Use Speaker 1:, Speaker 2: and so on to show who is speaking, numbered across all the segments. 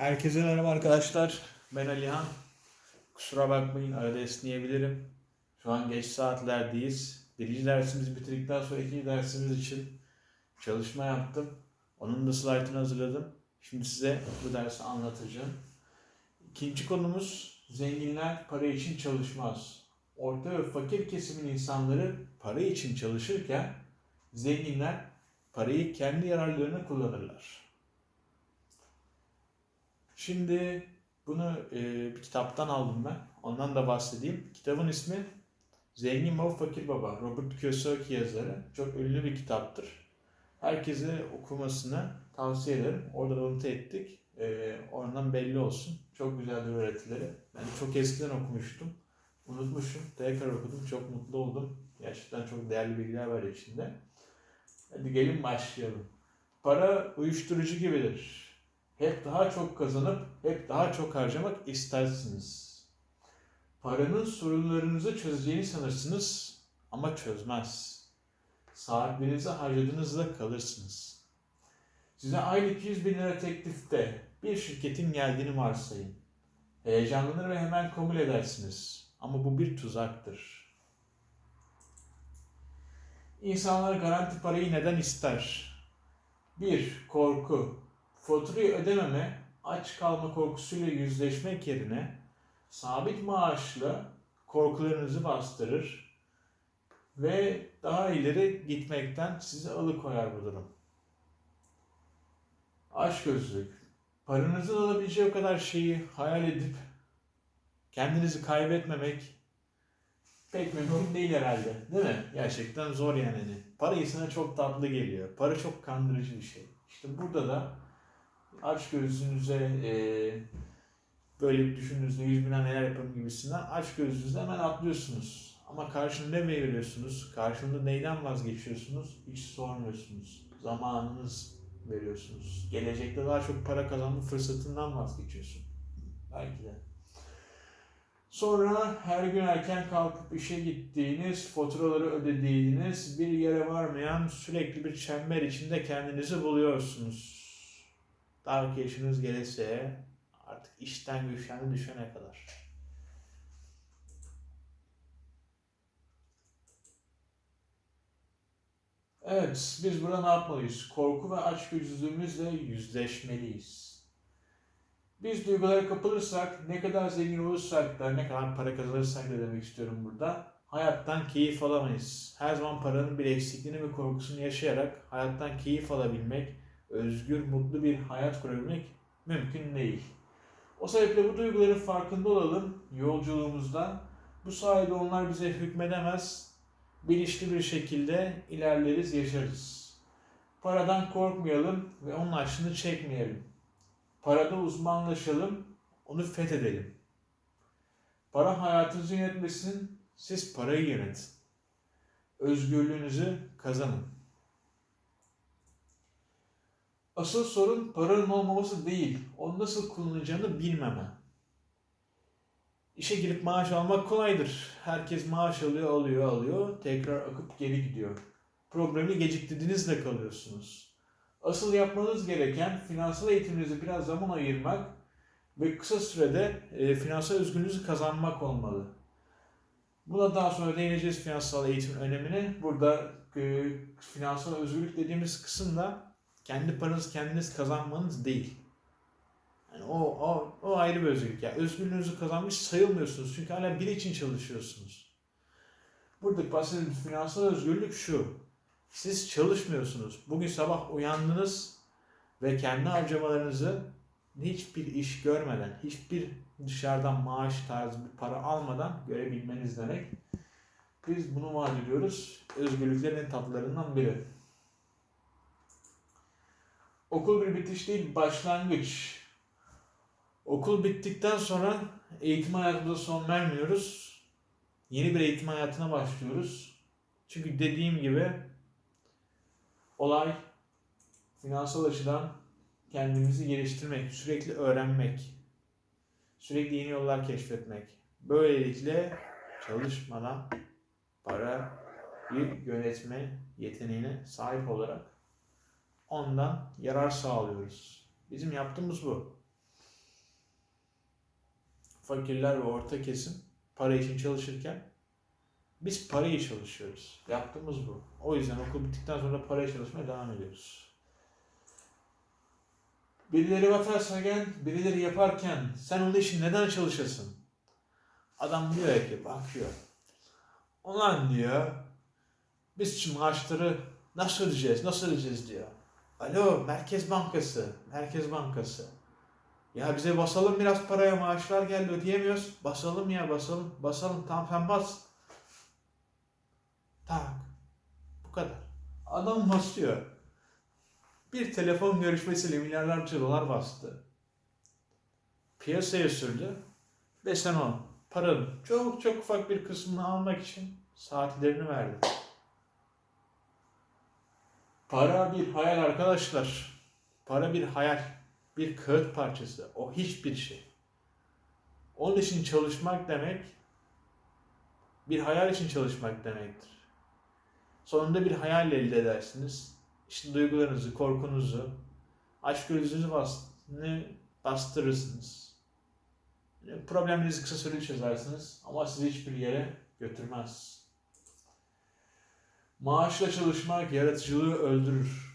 Speaker 1: Herkese merhaba arkadaşlar. Ben Alihan. Kusura bakmayın arada esneyebilirim. Şu an geç saatlerdeyiz. Birinci dersimizi bitirdikten sonra ikinci dersimiz için çalışma yaptım. Onun da slaytını hazırladım. Şimdi size bu dersi anlatacağım. İkinci konumuz zenginler para için çalışmaz. Orta ve fakir kesimin insanları para için çalışırken zenginler parayı kendi yararlarına kullanırlar. Şimdi bunu e, bir kitaptan aldım ben. Ondan da bahsedeyim. Kitabın ismi Zengin Baba Fakir Baba. Robert Kiyosaki yazarı. Çok ünlü bir kitaptır. Herkese okumasını tavsiye ederim. Orada da not ettik. E, oradan belli olsun. Çok güzeldir öğretileri. Ben çok eskiden okumuştum. Unutmuşum. Tekrar okudum. Çok mutlu oldum. Gerçekten çok değerli bilgiler var içinde. Hadi gelin başlayalım. Para uyuşturucu gibidir. Hep daha çok kazanıp hep daha çok harcamak istersiniz. Paranın sorunlarınızı çözeceğini sanırsınız ama çözmez. Saatlerinizi harcadığınızda kalırsınız. Size aylık 100 bin lira teklifte bir şirketin geldiğini varsayın. Heyecanlanır ve hemen kabul edersiniz. Ama bu bir tuzaktır. İnsanlar garanti parayı neden ister? 1. Korku. Faturayı ödememe, aç kalma korkusuyla yüzleşmek yerine sabit maaşla korkularınızı bastırır ve daha ileri gitmekten sizi alıkoyar bu durum. Açgözlülük. Paranızın alabileceği o kadar şeyi hayal edip kendinizi kaybetmemek pek mümkün değil herhalde. Değil mi? Gerçekten zor yani. Hani Para insana çok tatlı geliyor. Para çok kandırıcı bir şey. İşte burada da aç gözünüze e, böyle bir düşündüğünüzde yüz binden neler yaparım gibisinden aç gözünüzde hemen atlıyorsunuz. Ama karşında ne veriyorsunuz? Karşında neyden vazgeçiyorsunuz? Hiç sormuyorsunuz. Zamanınız veriyorsunuz. Gelecekte daha çok para kazanma fırsatından vazgeçiyorsun. Belki de. Sonra her gün erken kalkıp işe gittiğiniz, faturaları ödediğiniz, bir yere varmayan sürekli bir çember içinde kendinizi buluyorsunuz. Ki yaşınız gelirse artık işten güçten düşene kadar. Evet, biz burada ne yapmalıyız? Korku ve açgözlülüğümüzle yüzleşmeliyiz. Biz duygulara kapılırsak, ne kadar zengin olursak da, ne kadar para kazanırsak da demek istiyorum burada, hayattan keyif alamayız. Her zaman paranın bir eksikliğini ve korkusunu yaşayarak hayattan keyif alabilmek, özgür, mutlu bir hayat kurabilmek mümkün değil. O sebeple bu duyguların farkında olalım yolculuğumuzda. Bu sayede onlar bize hükmedemez, bilinçli bir şekilde ilerleriz, yaşarız. Paradan korkmayalım ve onun aşını çekmeyelim. Parada uzmanlaşalım, onu fethedelim. Para hayatınızı yönetmesin, siz parayı yönetin. Özgürlüğünüzü kazanın. Asıl sorun paranın olmaması değil, onu nasıl kullanacağını bilmeme. İşe girip maaş almak kolaydır. Herkes maaş alıyor, alıyor, alıyor. Tekrar akıp geri gidiyor. Problemi geciktirdiğinizde kalıyorsunuz. Asıl yapmanız gereken finansal eğitiminize biraz zaman ayırmak ve kısa sürede e, finansal özgürlüğünüzü kazanmak olmalı. Buna daha sonra değineceğiz finansal eğitimin önemine. Burada e, finansal özgürlük dediğimiz kısım da kendi paranızı kendiniz kazanmanız değil. Yani o, o, o ayrı bir özgürlük. Yani özgürlüğünüzü kazanmış sayılmıyorsunuz. Çünkü hala biri için çalışıyorsunuz. Burada bahsettiğimiz finansal özgürlük şu. Siz çalışmıyorsunuz. Bugün sabah uyandınız ve kendi harcamalarınızı hiçbir iş görmeden, hiçbir dışarıdan maaş tarzı bir para almadan görebilmeniz demek. Biz bunu vaat ediyoruz. Özgürlüklerin en tatlılarından biri. Okul bir bitiş değil, başlangıç. Okul bittikten sonra eğitim hayatımıza son vermiyoruz. Yeni bir eğitim hayatına başlıyoruz. Çünkü dediğim gibi olay finansal açıdan kendimizi geliştirmek, sürekli öğrenmek, sürekli yeni yollar keşfetmek. Böylelikle çalışmadan parayı yönetme yeteneğine sahip olarak ondan yarar sağlıyoruz. Bizim yaptığımız bu. fakirler ve orta kesim para için çalışırken biz parayı çalışıyoruz. Yaptığımız bu. O yüzden okul bittikten sonra paraya çalışmaya devam ediyoruz. Birileri batarken, birileri yaparken sen onun için neden çalışasın? Adam diyor ki bakıyor. Ulan diyor biz maaşları nasıl ödeyeceğiz, nasıl ödeyeceğiz diyor. Alo Merkez Bankası, Merkez Bankası. Ya bize basalım biraz paraya maaşlar geldi ödeyemiyoruz. Basalım ya basalım, basalım tamam sen bas. Tak. Bu kadar. Adam basıyor. Bir telefon görüşmesiyle milyarlarca dolar bastı. Piyasaya sürdü. Ve sen o paranın çok çok ufak bir kısmını almak için saatlerini verdi. Para bir hayal arkadaşlar. Para bir hayal. Bir kağıt parçası. O hiçbir şey. Onun için çalışmak demek bir hayal için çalışmak demektir. Sonunda bir hayal elde edersiniz. İşte duygularınızı, korkunuzu, ne bastırırsınız. Problemlerinizi kısa süreli çözersiniz ama sizi hiçbir yere götürmez. Maaşla çalışmak yaratıcılığı öldürür.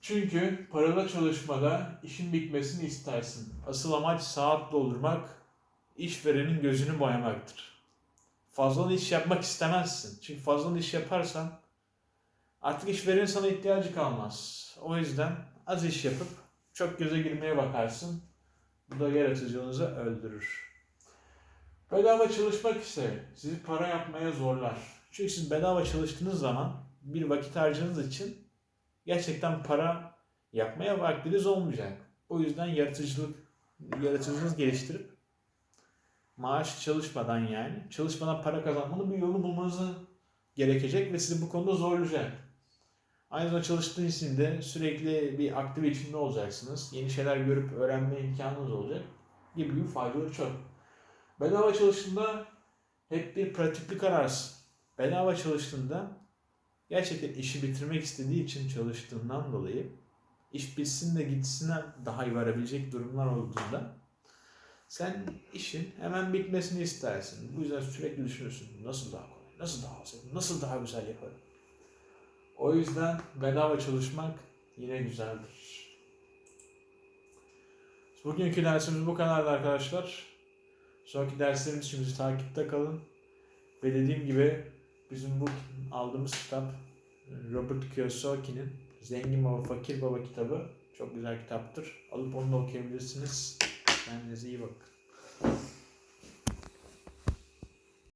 Speaker 1: Çünkü paralı çalışmada işin bitmesini istersin. Asıl amaç saat doldurmak, işverenin gözünü boyamaktır. Fazlalı iş yapmak istemezsin. Çünkü fazlalı iş yaparsan artık işverenin sana ihtiyacı kalmaz. O yüzden az iş yapıp çok göze girmeye bakarsın. Bu da yaratıcılığınızı öldürür. Bedava çalışmak ise sizi para yapmaya zorlar. Çünkü siz bedava çalıştığınız zaman bir vakit harcadığınız için gerçekten para yapmaya vaktiniz olmayacak. O yüzden yaratıcılık, yaratıcılığınızı geliştirip maaş çalışmadan yani çalışmadan para kazanmanın bir yolunu bulmanızı gerekecek ve sizi bu konuda zorlayacak. Aynı zamanda çalıştığınız için de sürekli bir aktif içinde olacaksınız. Yeni şeyler görüp öğrenme imkanınız olacak. Gibi gibi faydaları çok. Bedava çalıştığında hep bir pratiklik ararsın. Bedava çalıştığında gerçekten işi bitirmek istediği için çalıştığından dolayı iş bitsin de gitsine daha iyi varabilecek durumlar olduğunda sen işin hemen bitmesini istersin. Bu yüzden sürekli düşünürsün. Nasıl daha kolay, nasıl daha az, nasıl daha güzel yaparım. O yüzden bedava çalışmak yine güzeldir. Bugünkü dersimiz bu kadardı arkadaşlar. Sonraki derslerimiz için bizi takipte kalın. Ve dediğim gibi bizim bu aldığımız kitap Robert Kiyosaki'nin Zengin Baba Fakir Baba kitabı çok güzel kitaptır. Alıp onu da okuyabilirsiniz. Kendinize iyi bakın.